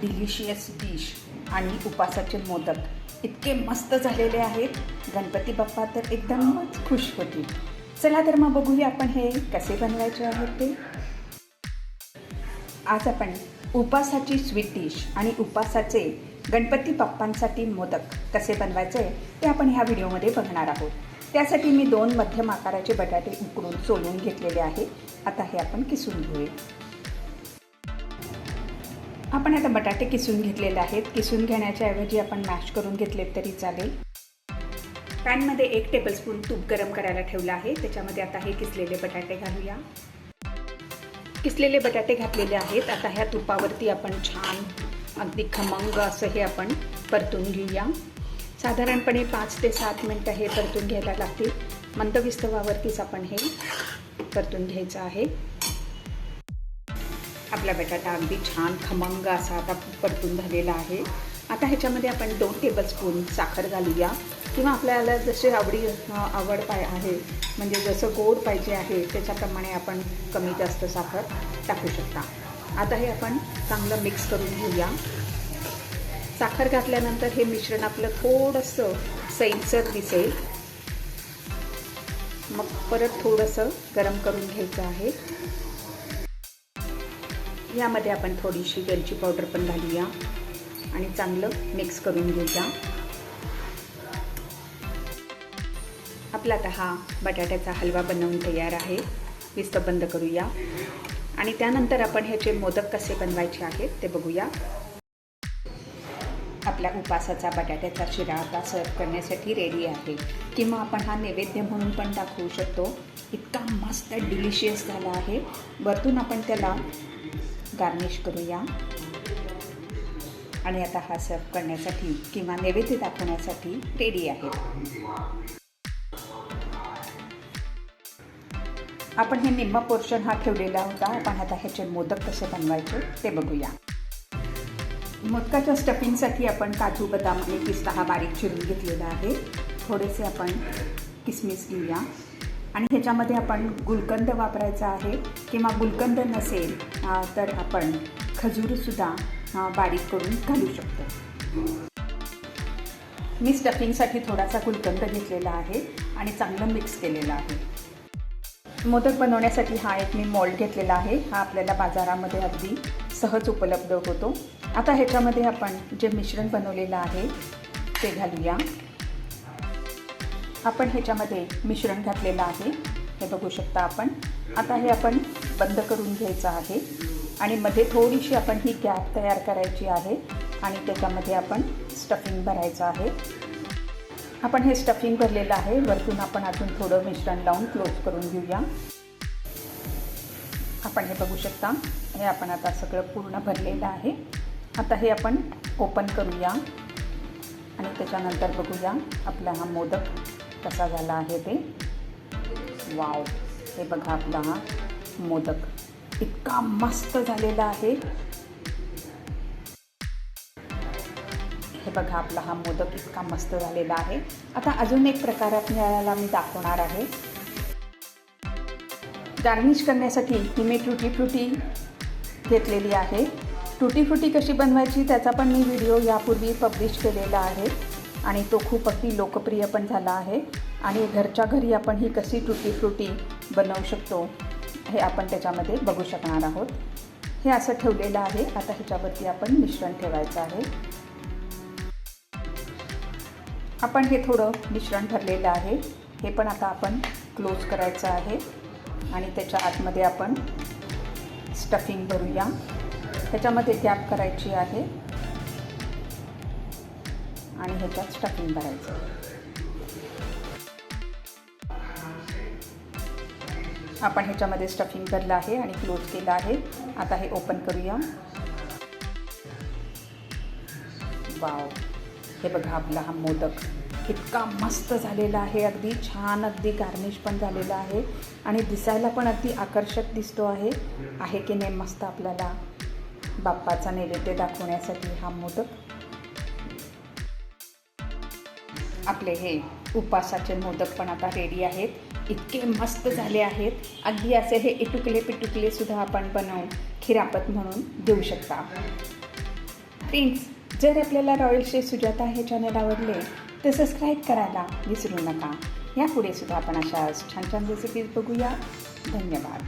Delicious dish आणि उपासाचे मोदक इतके मस्त झालेले आहेत. गणपती बाप्पा तर एकदमच खुश होतील. चला तर मग बघूया आपण हे कसे बनवायचे आहेत ते. आज आपण उपासाची स्वीट डिश आणि उपासाचे गणपती बाप्पांसाठी मोदक कसे बनवायचे ते आपण ह्या व्हिडिओमध्ये बघणार आहोत. त्यासाठी मी दोन मध्यम आकाराचे बटाटे उकडून सोलून घेतलेले आहे आता हे आपण किसून घेऊया. आपण आता बटाटे किसून घेतलेले आहेत. किसून घेण्याच्या ऐवजी आपण मॅश करून घेतले तरी चालेल. पॅनमध्ये एक टेबलस्पून तूप गरम करायला ठेवलं आहे. त्याच्यामध्ये आता हे किसलेले बटाटे घालूया. किसलेले बटाटे घातलेले आहेत. आता ह्या तुपावरती आपण छान अगदी खमंग असं हे आपण परतून घेऊया. साधारणपणे पाच ते सात मिनटं हे परतून घ्यायला लागतील. मंदविस्तवावरतीच आपण हे परतून घ्यायचं आहे. आपला बटाटा अगदी छान खमंग असा आता परतून झालेला आहे. आता ह्याच्यामध्ये आपण दोन टेबलस्पून साखर घालूया. किंवा आपल्याला जसे आवडी आवड पाय आहे म्हणजे जसं गोड पाहिजे आहे त्याच्याप्रमाणे आपण कमी जास्त साखर टाकू शकता. आता हे आपण चांगलं मिक्स करून घेऊया. साखर घातल्यानंतर हे मिश्रण आपलं थोडंसं सैलसर दिसेल. मग परत थोडंसं गरम करून घ्यायचं आहे. यामध्ये आपण थोडीशी वेलची पावडर पण घालूया आणि चांगलं मिक्स करून घेऊया. आपला आता हा बटाट्याचा हलवा बनवून तयार आहे. विस्त बंद करूया. आणि त्यानंतर आपण ह्याचे मोदक कसे बनवायचे आहेत ते बघूया. आपल्या उपासाचा बटाट्याचा शिरा आता सर्व करण्यासाठी रेडी आहे. किंवा आपण हा नैवेद्य म्हणून पण दाखवू शकतो. इतका मस्त डिलिशियस झाला आहे. वरतून आपण त्याला गार्निश करूया. आणि आता हा सर्व करण्यासाठी किंवा नैवेद्य दाखवण्यासाठी रेडी आहे. आपण हे निम्मा पोर्शन हा ठेवलेला होता. आपण आता ह्याचे मोदक कसे बनवायचे ते बघूया. मोदकाच्या स्टफिंगसाठी आपण काजू बदाम आणि पिस्ता हा बारीक चिरून घेतलेला आहे. थोडेसे आपण किसमिस घेऊया. आणि ह्याच्यामध्ये आपण गुलकंद वापरायचा आहे. किंवा गुलकंद नसेल तर आपण खजूरसुद्धा बारीक करून घालू शकतो. मी स्टफिंगसाठी थोडासा गुलकंद घेतलेला आहे आणि चांगलं मिक्स केलेलं आहे. मोदक बनवण्यासाठी हा एक मी मोल्ड घेतलेला आहे. हा आपल्याला बाजारामध्ये अगदी सहज उपलब्ध होतो. आता ह्याच्यामध्ये आपण जे मिश्रण बनवलेलं आहे ते घालूया. आपण ह्याच्यामध्ये मिश्रण घातलेलं आहे. हे बघू शकता आपण. आता हे आपण बंद करून घ्यायचं आहे. आणि मध्ये थोडीशी आपण ही गॅप तयार करायची आहे. आणि त्याच्यामध्ये आपण स्टफिंग भरायचं आहे. आपण हे स्टफिंग भरलेलं आहे. वरतून आपण अजून थोडं मिश्रण लावून क्लोज करून घेऊया. आपण हे बघू शकता. हे आपण आता सगळं पूर्ण भरलेलं आहे. आता हे आपण ओपन करूया. आणि त्याच्यानंतर बघूया आपला हा मोदक. कसा झाला आहे ते? वाव. हे बघा आपला हा मोदक. इतका मस्त झालेला आहे. हे बघा आपला हा मोदक इतका मस्त झालेला आहे. आता अजून एक प्रकारात मिळायला मी दाखवणार आहे. गार्निश करण्यासाठी ही मी टुटी फ्रुटी घेतलेली आहे. टुटी फ्रुटी कशी बनवायची त्याचा पण मी व्हिडिओ यापूर्वी पब्लिश केलेला आहे. आणि तो खूप अगदी लोकप्रिय पण झाला आहे. आणि घरच्या घरी आपण ही कशी टुटी फ्रुटी बनवू शकतो हे आपण त्याच्यामध्ये बघू शकणार आहोत. हे असं ठेवलेलं आहे. आता ह्याच्यावरती आपण मिश्रण ठेवायचं आहे. आपण हे थोडं मिश्रण ठरलेलं आहे. हे पण आता आपण क्लोज करायचं आहे. आणि त्याच्या आतमध्ये आपण स्टफिंग भरूया. त्याच्यामध्ये गॅप करायची आहे. आणि ह्याच्यात स्टफिंग भरायचं. आपण ह्याच्यामध्ये स्टफिंग भरलं आहे आणि क्लोज केलं आहे. आता हे ओपन करूया. वाव हे बघा आपला हा मोदक इतका मस्त झालेला आहे. अगदी छान अगदी गार्निश पण झालेला आहे. आणि दिसायला पण अगदी आकर्षक दिसतो आहे. आहे की नाही मस्त आपल्याला बाप्पाचा नैवेद्य दाखवण्यासाठी हा मोदक. आपले हे उपासाचे मोदक पण आता रेडी आहेत. इतके मस्त झाले आहेत. अगदी असे हे इटुकले पिटुकले सुद्धा आपण बनवून खिरापत म्हणून देऊ शकता. फ्रेंड्स जर आपल्याला रॉयल श्री सुजाता हे चॅनल आवडले तर सबस्क्राईब करायला विसरू नका. यापुढे सुद्धा आपण अशा छान छान रेसिपीज बघूया. धन्यवाद.